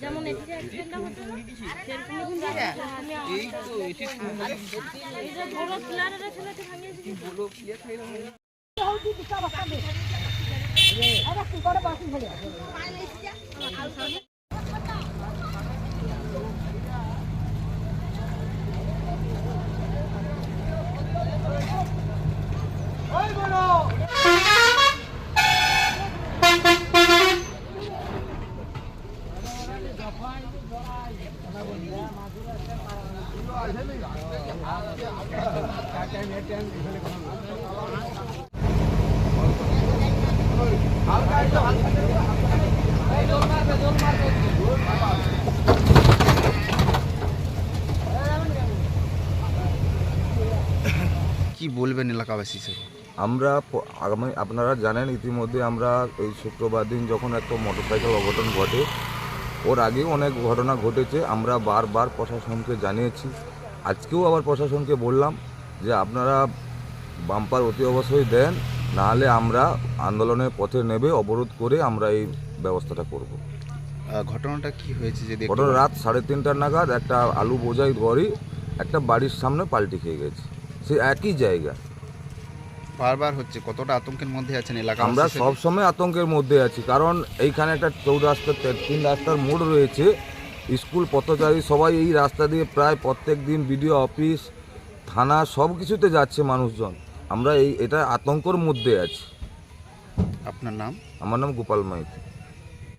যেমন এদিকে অ্যাক্সিডেন্টটা হচ্ছে না কি বলবেন এলাকাবাসী হিসেবে আমরা আপনারা জানেন, ইতিমধ্যে আমরা এই শুক্রবার দিন যখন একটা মোটরসাইকেল অঘটন ঘটে ওর আগেও অনেক ঘটনা ঘটেছে আমরা বারবার প্রশাসনকে জানিয়েছি। আজকেও আবার প্রশাসনকে বললাম যে আপনারা বাম্পার অতি অবশ্যই দেন নাহলে আমরা আন্দোলনের পথে নেবে অবরোধ করে আমরা এই ব্যবস্থাটা করব। ঘটনাটা কি হয়েছে একটু ঘটনা রাত সাড়ে তিনটার নাগাদ একটা আলু বোঝাই গড়ি একটা বাড়ির সামনে পাল্টি খেয়ে গেছে। সে একই জায়গা। বারবার হচ্ছে কতটা আতঙ্কের মধ্যে আছেন এলাকা আমরা সব সময় আতঙ্কের মধ্যে আছি কারণ এইখানে একটা চৌরাস্তা রাস্তার তিন রাস্তার মোড় রয়েছে স্কুল পথচারী সবাই এই রাস্তা দিয়ে প্রায় প্রত্যেক দিন বিডিও অফিস থানা সব কিছুতে যাচ্ছে মানুষজন। আমরা এই এটা আতঙ্কর মধ্যে আছি। আপনার নাম? আমার নাম গোপাল মাইতি।